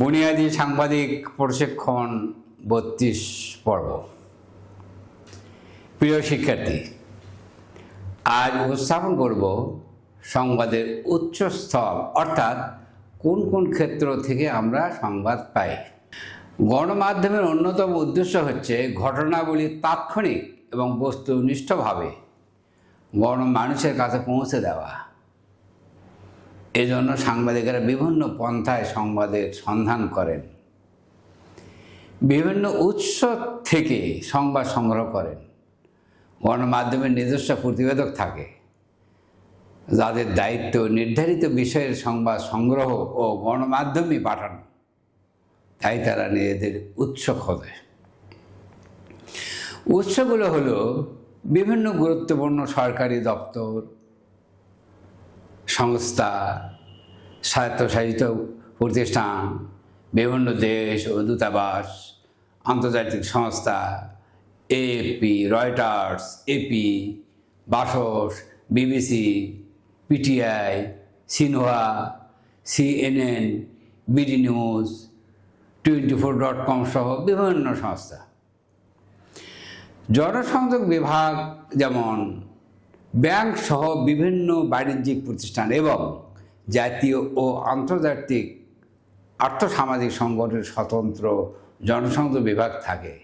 বুনিয়াদী সাংবাদিক প্রশিক্ষণ বত্রিশ পর্ব। প্রিয় শিক্ষার্থী, আজ উপস্থাপন করব সংবাদের উচ্চ স্তর, অর্থাৎ কোন কোন ক্ষেত্র থেকে আমরা সংবাদ পাই। গণমাধ্যমের অন্যতম উদ্দেশ্য হচ্ছে ঘটনাবলী তাৎক্ষণিক এবং বস্তুনিষ্ঠভাবে গণমানুষের কাছে পৌঁছে দেওয়া। এজন্য সাংবাদিকেরা বিভিন্ন পন্থায় সংবাদের সন্ধান করেন। বিভিন্ন উৎস থেকে সংবাদ সংগ্রহ করেন। গণমাধ্যমের নিজস্ব প্রতিবেদক থাকে। যাদের দায়িত্ব নির্ধারিত বিষয়ের সংবাদ সংগ্রহ ও গণমাধ্যমে পাঠানো। তাই তারা নিজেদের উৎস খোঁজে। উৎসগুলো হলো বিভিন্ন গুরুত্বপূর্ণ সরকারি দপ্তর সংস্থা, স্বায়ত্তশাসিত প্রতিষ্ঠান, বিভিন্ন দেশ ও দূতাবাস, আন্তর্জাতিক সংস্থা AAP Reuters AP BSS BBC PTI Xinhua CNN BD news twenty four dot com সহ বিভিন্ন সংস্থা। জনসংযোগ বিভাগ যেমন ব্যাংক সহ বিভিন্ন বাণিজ্যিক প্রতিষ্ঠান এবং জাতীয় ও আন্তর্জাতিক আর্থসামাজিক সংগঠনের স্বতন্ত্র জনসংযোগ বিভাগ থাকে,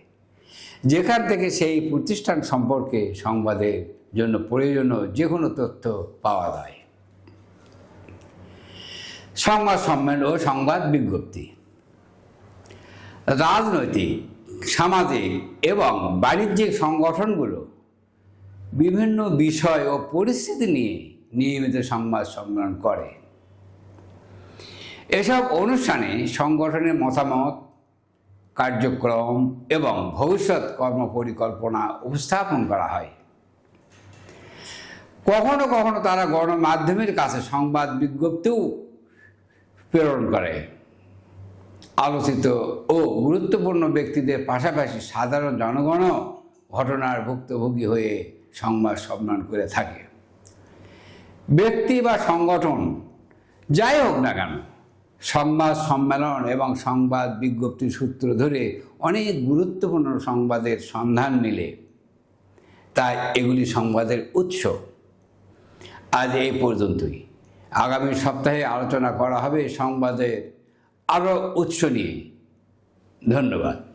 যেখান থেকে সেই প্রতিষ্ঠান সম্পর্কে সংবাদের জন্য প্রয়োজনীয় যে কোনো তথ্য পাওয়া যায়। সংবাদ সম্মেলন ও সংবাদ বিজ্ঞপ্তি। রাজনৈতিক, সামাজিক এবং বাণিজ্যিক সংগঠনগুলো বিভিন্ন বিষয় ও পরিস্থিতি নিয়ে নিয়মিত সংবাদ সম্মেলন করে। এসব অনুষ্ঠানে সংগঠনের মতামত, কার্যক্রম এবং ভবিষ্যৎ কর্মপরিকল্পনা উপস্থাপন করা হয়। কখনো কখনো তারা গণমাধ্যমের কাছে সংবাদ বিজ্ঞপ্তিও প্রেরণ করে। আলোচিত ও গুরুত্বপূর্ণ ব্যক্তিদের পাশাপাশি সাধারণ জনগণও ঘটনার ভুক্তভোগী হয়ে সংবাদ সম্মান করে থাকে। ব্যক্তি বা সংগঠন, যাই হোক না কেন, সংবাদ সম্মেলন এবং সংবাদ বিজ্ঞপ্তির সূত্র ধরে অনেক গুরুত্বপূর্ণ সংবাদের সন্ধান মিলে তাই এগুলি সংবাদের উৎস। আজ এই পর্যন্তই। আগামী সপ্তাহে আলোচনা করা হবে সংবাদের আরও উৎস নিয়ে। ধন্যবাদ।